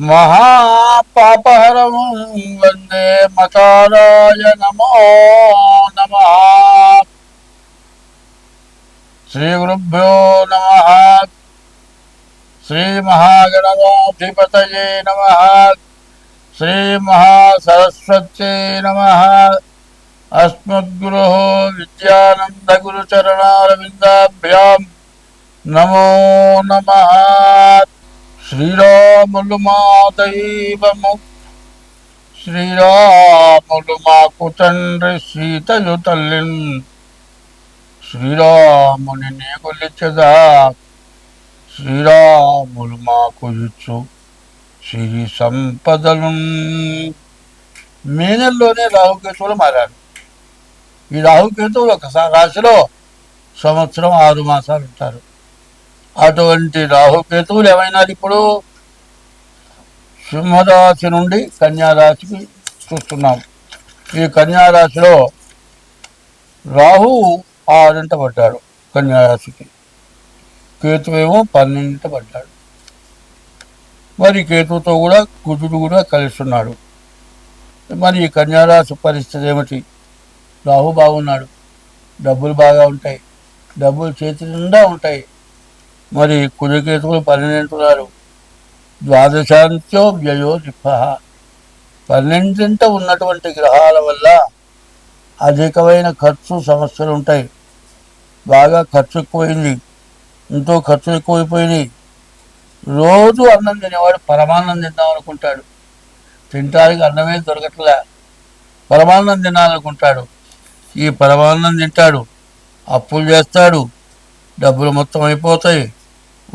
మహాపాపహరం వందే మకారాయ నమో నమ. శ్రీ గురుభ్యో నమ. శ్రీ మహాగణవాధిపతయే నమ. శ్రీ మహాసరస్వత్యై నమ. అస్మద్గురు విద్యానందగురుచరణారవిందాభ్యాం. నమో నమ. శ్రీరాములు మా దైవము. శ్రీరాములు మాకు తండ్రి సీతయు తల్లి శ్రీరాముని నీ కొలిచదా. శ్రీరాములు మాకు ఇచ్చు సిరి సంపదలు మే నెలలోనే రాహుకేతువులు మారారు. ఈ రాహుకేతువులు ఒక రాశిలో సంవత్సరం ఆరు మాసాలు ఉంటారు అటువంటి రాహుకేతువులు ఏమైనారు ఇప్పుడు సింహరాశి నుండి కన్యారాశికి చూస్తున్నాం. ఈ కన్యారాశిలో రాహు ఆరింట పడ్డాడు కన్యారాశికి. కేతువేమో పన్నెండింట పడ్డాడు. మరి కేతువుతో కూడా కుజుడు కూడా కలుస్తున్నాడు. మరి ఈ కన్యారాశి పరిస్థితి ఏమిటి? రాహు బాగున్నాడు. డబ్బులు బాగా ఉంటాయి. డబ్బులు చేతి నిండా ఉంటాయి. మరి కుజకేతువులు పన్నెండున్నారు. ద్వాదశాంత్యో వ్యయో నిప పన్నెండింట ఉన్నటువంటి గ్రహాల వల్ల అధికమైన ఖర్చు సమస్యలు ఉంటాయి బాగా ఖర్చు ఎక్కువైంది ఎంతో ఖర్చు ఎక్కువైపోయింది రోజు అన్నం తినేవాడు పరమాన్నం తిందాం అనుకుంటాడు తింటానికి అన్నమే దొరకట్లే. పరమాన్నం తినాలనుకుంటాడు. ఈ పరమాన్నం తింటాడు. అప్పులు చేస్తాడు. డబ్బులు మొత్తం అయిపోతాయి.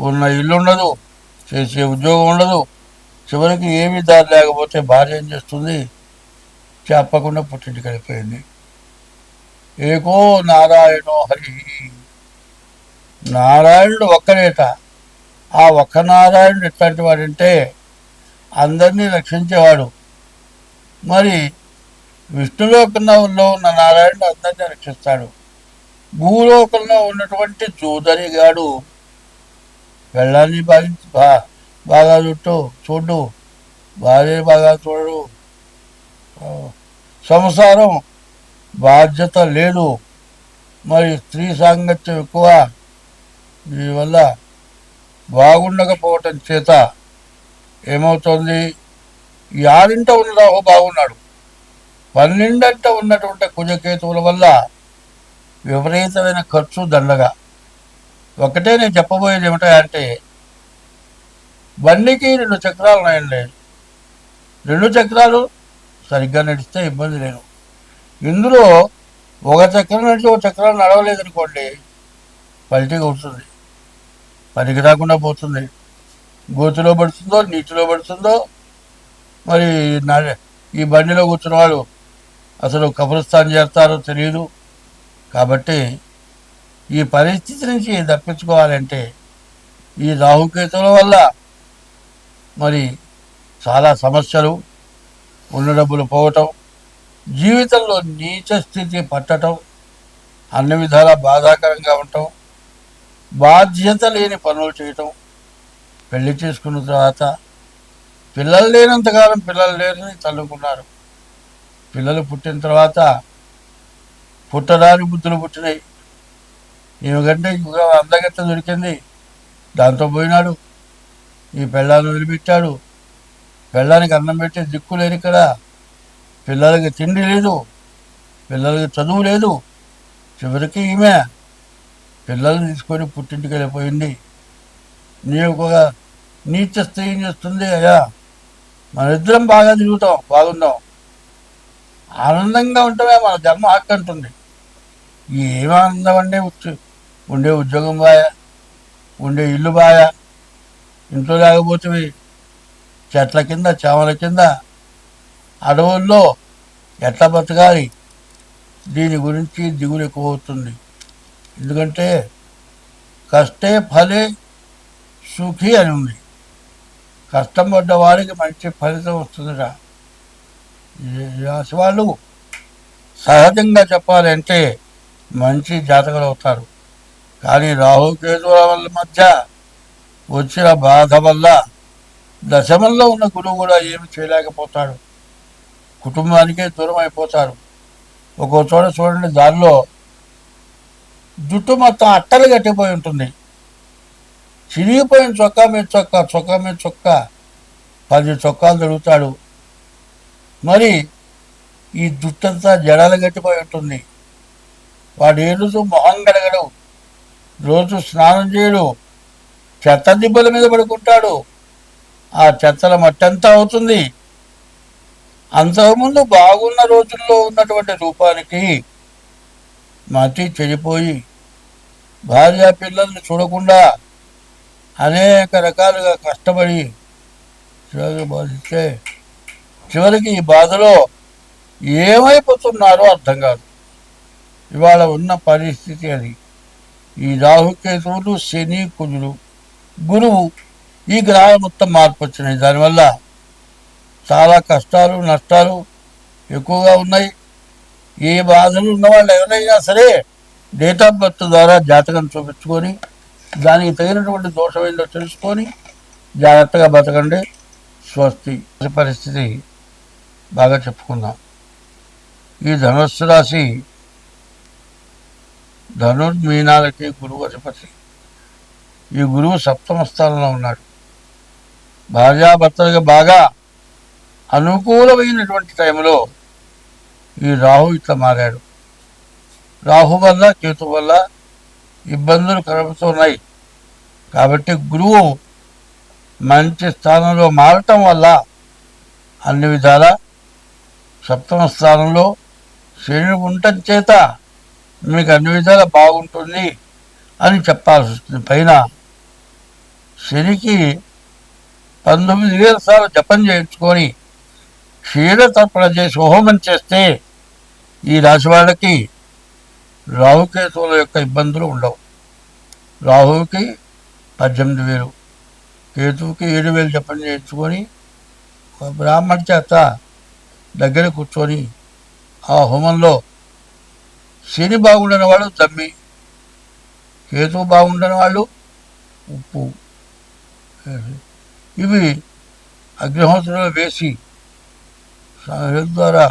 ఉన్న ఇల్లు ఉండదు చేసే ఉద్యోగం ఉండదు. చివరికి ఏమీ దారి లేకపోతే భార్య ఏం చేస్తుంది? చెప్పకుండా పుట్టింటికి వెళ్ళిపోయింది. ఏకో నారాయణో హరి. నారాయణుడు ఒక్కరేట. ఆ ఒక్క నారాయణుడు ఎట్లాంటి వాడంటే అందరినీ రక్షించేవాడు. మరి విష్ణులోకంలో ఉన్న నారాయణుడు అందరినీ రక్షిస్తాడు. భూలోకంలో ఉన్నటువంటి చూదరిగాడు వెళ్ళాన్ని బాధించి బా బాగా చుట్టూ చూడు. భార్యని బాగా చూడు. సంసారం బాధ్యత లేదు. మరి స్త్రీ సాంగత్యం ఎక్కువ. దీనివల్ల బాగుండకపోవటం చేత ఏమవుతుంది? ఈ ఆరింట ఉన్న రాహు బాగున్నాడు. పన్నెండంట ఉన్నటువంటి కుజకేతువుల వల్ల విపరీతమైన ఖర్చు దండగా. ఒకటే నేను చెప్పబోయేది ఏమిటంటే బండికి రెండు చక్రాలు ఉన్నాయండి. రెండు చక్రాలు సరిగ్గా నడిస్తే ఇబ్బంది లేదు. ఇందులో ఒక చక్రం నడిచి ఒక చక్రం నడవలేదనుకోండి పల్టీగా ఉంటుంది పనికి రాకుండా పోతుంది. గోతులో పడుతుందో నీటిలో పడుతుందో మరి నా- ఈ బండిలో కూర్చున్న వాళ్ళు అసలు కబ్రస్థాన్ చేస్తారో తెలియదు కాబట్టి ఈ పరిస్థితి నుంచి తప్పించుకోవాలంటే ఈ రాహుకేతుల వల్ల మరి చాలా సమస్యలు ఉన్న డబ్బులు పోవటం జీవితంలో నీచ స్థితి పట్టడం అన్ని విధాల బాధాకరంగా ఉండటం బాధ్యత లేని పనులు చేయటం పెళ్ళి చేసుకున్న తర్వాత పిల్లలు లేనంతకాలం పిల్లలు లేరని తల్లుకున్నారు. పిల్లలు పుట్టిన తర్వాత పుట్టడానికి బుద్ధులు పుట్టినాయి. ఈమెకంటే ఇంకా అందగత్త దొరికింది. దాంతో పోయినాడు. ఈ పెళ్ళాన్ని వదిలిపెట్టాడు. పెళ్ళానికి అన్నం పెట్టే దిక్కు లేదు ఇక్కడ. పిల్లలకి తిండి లేదు. పిల్లలకి చదువు లేదు. చివరికి ఈమె పిల్లల్ని తీసుకొని పుట్టింటికి వెళ్ళిపోయింది. నీవు ఒక నీచ స్త్రీ ఏం చేస్తుంది అయ్యా? మన ఇద్దరం బాగా తిరుగుతాం బాగుందాం. ఆనందంగా ఉంటామే మన జన్మ హక్కు అంటుంది. ఏమానందం ఆనందం అండి ఉచ్చు- ఉండే ఉద్యోగం బాయ ఉండే ఇల్లు బాయ ఇంట్లో లేకపోతే చెట్ల కింద చేమల కింద అడవుల్లో ఎట్లా బతకాలి? దీని గురించి దిగులు ఎక్కువ అవుతుంది. ఎందుకంటే కష్టే ఫలే సుఖి అని ఉంది. కష్టం పడ్డ వారికి మంచి ఫలితం వస్తుందిరా. ఈ వాళ్ళు సహజంగా చెప్పాలంటే మంచి జాతకులు అవుతారు. కానీ రాహుకేతువుల వల్ల మధ్య వచ్చిన బాధ వల్ల దశమంలో ఉన్న గురువు కూడా ఏమి చేయలేకపోతాడు. కుటుంబానికే దూరం అయిపోతారు. ఒక్కో చోట చూడండి దానిలో జుట్టు మొత్తం అట్టలు కట్టిపోయి ఉంటుంది. చిరిగిపోయిన చొక్కా మీద చొక్కా చొక్కా మీద చొక్కా పది చొక్కాలు దొరుకుతాడు. మరి ఈ జుట్టంతా జడలు గట్టిపోయి ఉంటుంది. వాడు ఏ రోజు మొహం గడగడు రోజు స్నానం చేయడు. చెత్త దిబ్బల మీద పడుకుంటాడు. ఆ చెత్తల మట్టంతా అవుతుంది. అంతకుముందు బాగున్న రోజుల్లో ఉన్నటువంటి రూపానికి మతి చెడిపోయి భార్య పిల్లల్ని చూడకుండా అనేక రకాలుగా కష్టపడి చివరికి బాధిస్తే చివరికి ఈ బాధలో ఏమైపోతున్నారో అర్థం కాదు. ఇవాళ ఉన్న పరిస్థితి అది. ఈ రాహుకేతువులు శని కుజులు గురువు ఈ గ్రహాలు మొత్తం మార్పు వచ్చినాయి. దానివల్ల చాలా కష్టాలు నష్టాలు ఎక్కువగా ఉన్నాయి. ఏ బాధలు ఉన్న వాళ్ళు ఎవరైనా సరే డేట్ ఆఫ్ బర్త్ ద్వారా జాతకం చూపించుకొని దానికి తగినటువంటి దోషం తెలుసుకొని జాగ్రత్తగా బతకండి. స్వస్తి పరిస్థితి బాగా చెప్పుకుందాం. ఈ ధనుస్సు రాశి ధనుర్మీనాలకి గురువు అధిపతి. ఈ గురువు సప్తమ స్థానంలో ఉన్నాడు. భార్యాభర్తలుగా బాగా అనుకూలమైనటువంటి టైంలో ఈ రాహు ఇట్లా మారాడు. రాహు వల్ల కేతు వల్ల ఇబ్బందులు కలుగుతున్నాయి కాబట్టి గురువు మంచి స్థానంలో మారటం వల్ల అన్ని విధాల సప్తమ స్థానంలో శని ఉండటం చేత మీకు అన్ని విధాలా బాగుంటుంది అని చెప్పాల్సి వస్తుంది. పైన శనికి పంతొమ్మిది వేల సార్లు జపం చేయించుకొని క్షీరతర్పణ చేసి హోమం చేస్తే ఈ రాశి వాళ్ళకి రాహుకేతువుల యొక్క ఇబ్బందులు ఉండవు. రాహువుకి పద్దెనిమిది వేలు కేతువుకి ఏడు వేలు జపం చేయించుకొని బ్రాహ్మణ చేత దగ్గర కూర్చొని ఆ హోమంలో శని బాగుండని వాళ్ళు దమ్మి కేతు బాగుండని వాళ్ళు ఉప్పు ఇవి అగ్నిహోత్రంలో వేసి ద్వారా